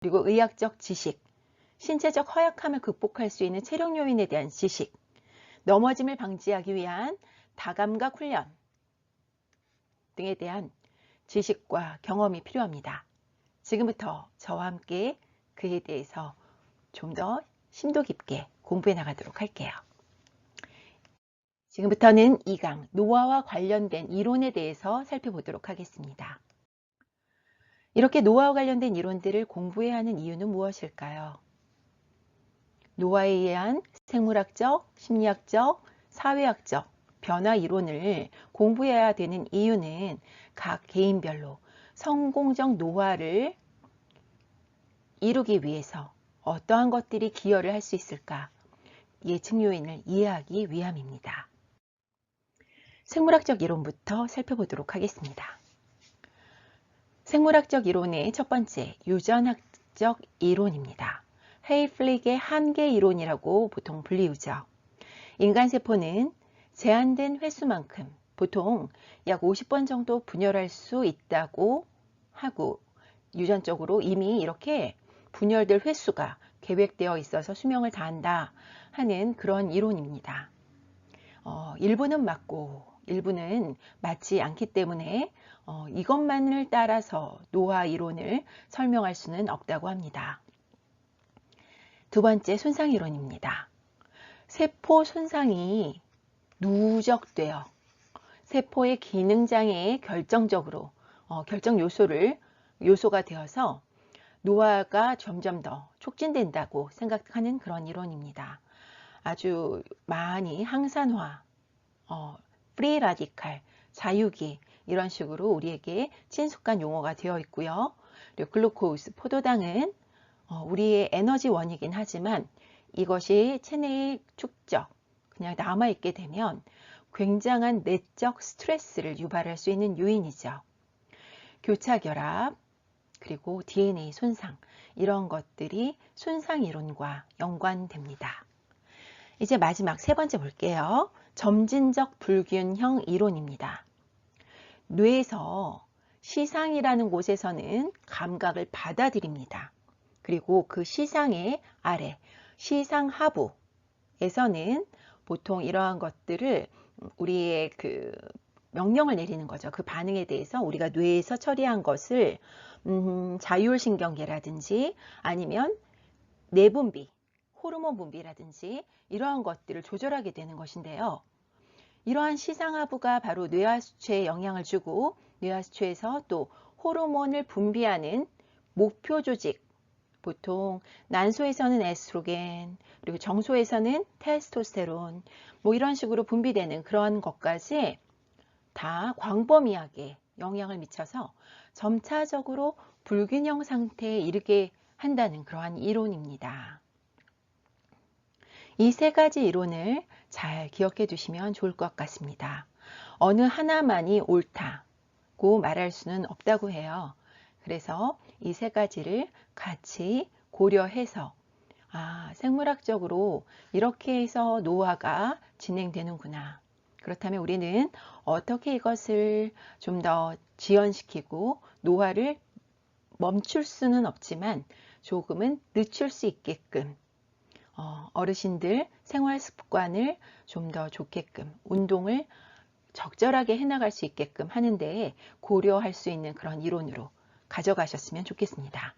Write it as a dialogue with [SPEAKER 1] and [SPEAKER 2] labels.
[SPEAKER 1] 그리고 의학적 지식, 신체적 허약함을 극복할 수 있는 체력 요인에 대한 지식, 넘어짐을 방지하기 위한 다감각 훈련 등에 대한 지식과 경험이 필요합니다. 지금부터 저와 함께 그에 대해서 좀 더 심도 깊게 공부해 나가도록 할게요. 지금부터는 2강 노화와 관련된 이론에 대해서 살펴보도록 하겠습니다. 이렇게 노화와 관련된 이론들을 공부해야 하는 이유는 무엇일까요? 노화에 의한 생물학적, 심리학적, 사회학적 변화 이론을 공부해야 되는 이유는 각 개인별로 성공적 노화를 이루기 위해서 어떠한 것들이 기여를 할 수 있을까 예측 요인을 이해하기 위함입니다. 생물학적 이론부터 살펴보도록 하겠습니다. 생물학적 이론의 첫 번째 유전학적 이론입니다. 헤이플릭의 한계 이론이라고 보통 불리우죠. 인간 세포는 제한된 횟수만큼 보통 약 50번 정도 분열할 수 있다고 하고 유전적으로 이미 이렇게 분열될 횟수가 계획되어 있어서 수명을 다한다 하는 그런 이론입니다. 어, 일부는 맞고 일부는 맞지 않기 때문에 어, 이것만을 따라서 노화 이론을 설명할 수는 없다고 합니다. 두 번째 손상 이론입니다. 세포 손상이 누적되어 세포의 기능 장애에 결정적으로 어, 결정 요소를 요소가 되어서 노화가 점점 더 촉진된다고 생각하는 그런 이론입니다. 아주 많이 항산화, 어, 프리 라디칼, 자유기 이런 식으로 우리에게 친숙한 용어가 되어 있고요. 그리고 글루코스, 포도당은 어, 우리의 에너지원이긴 하지만 이것이 체내의 축적, 그냥 남아있게 되면 굉장한 내적 스트레스를 유발할 수 있는 요인이죠. 교차결합, 그리고 DNA 손상, 이런 것들이 손상 이론과 연관됩니다. 이제 마지막 세 번째 볼게요. 점진적 불균형 이론입니다. 뇌에서 시상이라는 곳에서는 감각을 받아들입니다. 그리고 그 시상의 아래, 시상 하부에서는 보통 이러한 것들을 우리의 그 명령을 내리는 거죠. 그 반응에 대해서 우리가 뇌에서 처리한 것을 음, 자율신경계라든지 아니면 내분비, 호르몬 분비라든지 이러한 것들을 조절하게 되는 것인데요. 이러한 시상하부가 바로 뇌하수체에 영향을 주고 뇌하수체에서 또 호르몬을 분비하는 목표 조직, 보통 난소에서는 에스트로겐, 그리고 정소에서는 테스토스테론, 뭐 이런 식으로 분비되는 그런 것까지 다 광범위하게 영향을 미쳐서 점차적으로 불균형 상태에 이르게 한다는 그러한 이론입니다. 이 세 가지 이론을 잘 기억해 두시면 좋을 것 같습니다. 어느 하나만이 옳다고 말할 수는 없다고 해요. 그래서 이 세 가지를 같이 고려해서 아, 생물학적으로 이렇게 해서 노화가 진행되는구나. 그렇다면 우리는 어떻게 이것을 좀 더 지연시키고 노화를 멈출 수는 없지만 조금은 늦출 수 있게끔 어, 어르신들 생활 습관을 좀 더 좋게끔 운동을 적절하게 해나갈 수 있게끔 하는데 고려할 수 있는 그런 이론으로 가져가셨으면 좋겠습니다.